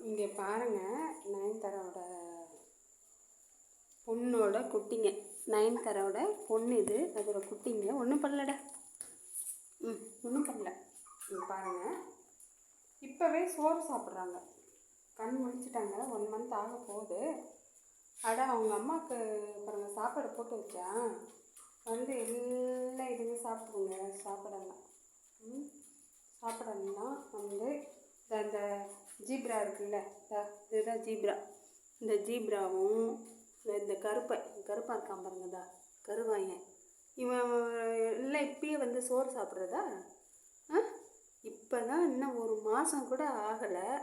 இங்கே பாருங்கள் நயன்தாராவோட பொண்ணோட குட்டிங்க. நயன்தாராவோட பொண்ணு இது அதோட குட்டிங்க. ஒன்றும் பண்ணலடா. ம் ஒன்றும் பண்ணல. இங்கே பாருங்கள் இப்போவே சோறு சாப்பிட்றாங்க. கண் முடிச்சிட்டாங்க ஒன் மந்த் ஆக போகுது. அட அவங்க அம்மாவுக்கு பாருங்க சாப்பாடு போட்டு வச்சா வந்து எல்லாம் இதுவும் சாப்பிடுங்க. சாப்பிடலாம். ம் சாப்பிடலாம் வந்து அந்த ஜீப்ரா இருக்குல்ல இதுதான் ஜீப்ரா. இந்த ஜீப்ராவும் இந்த- கருப்பை கருப்பாக இருக்கான் பாருங்கதா கருவாயன். இவன் இல்லை இப்பயே வந்து சோறு சாப்பிட்றதா? ஆ? இப்போ தான் இன்னும் ஒரு மாதம் கூட ஆகலை.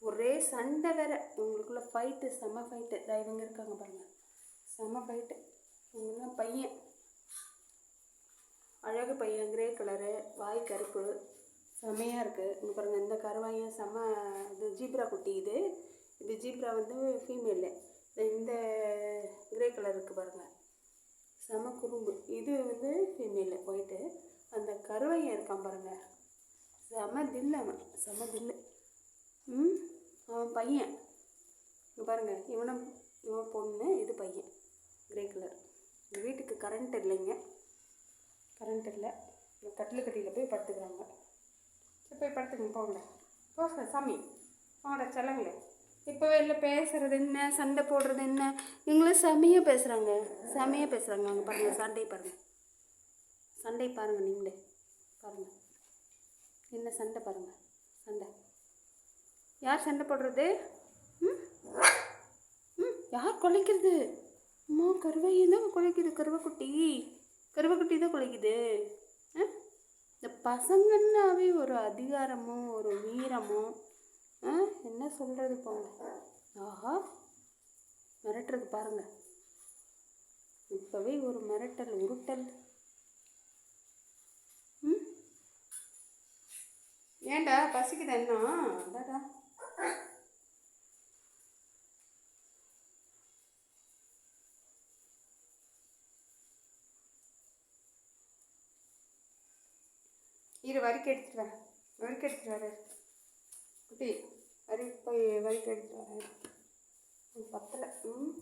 ஒரே சண்டை வேற. இவங்களுக்குள்ள ஃபைட்டு செம ஃபைட்டு தான் இவங்க இருக்காங்க பாருங்க. செம ஃபைட்டு இவங்கெல்லாம் பையன். அழகு பையன் கிரே கலரு வாய் கருப்பு. செமையாக இருக்குது இங்கே பாருங்கள் இந்த கருவாயன் செம்ம இது ஜீப்ரா குட்டி இது. இது ஜீப்ரா வந்து ஃபீமேலு இந்த கிரே கலர் இருக்குது பாருங்கள் செம குறும்பு. இது வந்து ஃபீமேலு ஒயிட்டு அந்த கருவாயன் இருக்கான் பாருங்கள் செம தில்லு அவன். செம தில்லு. ம்? அவன் பையன். இங்கே பாருங்கள் இவனும் இவன் பொண்ணு இது பையன். கிரே கலர் வீட்டுக்கு கரண்ட் இல்லைங்க. கரண்ட் இல்லை. இந்த கட்டில் கட்டியில் போய் படுத்துக்கிறாங்க. சரி போய் படுத்துங்க போங்க. போங்க சாமி. போங்கடா செல்லங்களே. இப்போ வெளில பேசுகிறது என்ன? சண்டை போடுறது என்ன? இவங்களும் செமையாக பேசுகிறாங்க செமையாக பேசுகிறாங்க அங்கே பாருங்கள் சண்டை பாருங்கள் சண்டை பாருங்கள் நீங்களே பாருங்கள் என்ன சண்டை பாருங்கள் சண்டை. யார் சண்டை போடுறது? ம்? ம் யார் குலைக்கிறது? அம்மா கருவையை தான் குலைக்குது கருவக்குட்டி. கருவக்குட்டி தான் குலைக்குது. ஆ? இந்த பசங்கன்னாவே ஒரு அதிகாரமும் ஒரு வீரமும் என்ன சொல்கிறது போங்க ஆஹா மிரட்டுறது பாருங்க. இப்போவே ஒரு மிரட்டல் உருட்டல். ம்? ஏன்டா பசிக்குது என்ன? அதாடா இரு வரிக்கு எடுத்துட்டு வரேன் வரிக்கு எடுத்துட்டு வரேன் குட்டி வரி போய் வரிக்கு எடுத்துட்டு வரேன் பத்தலை. ம்?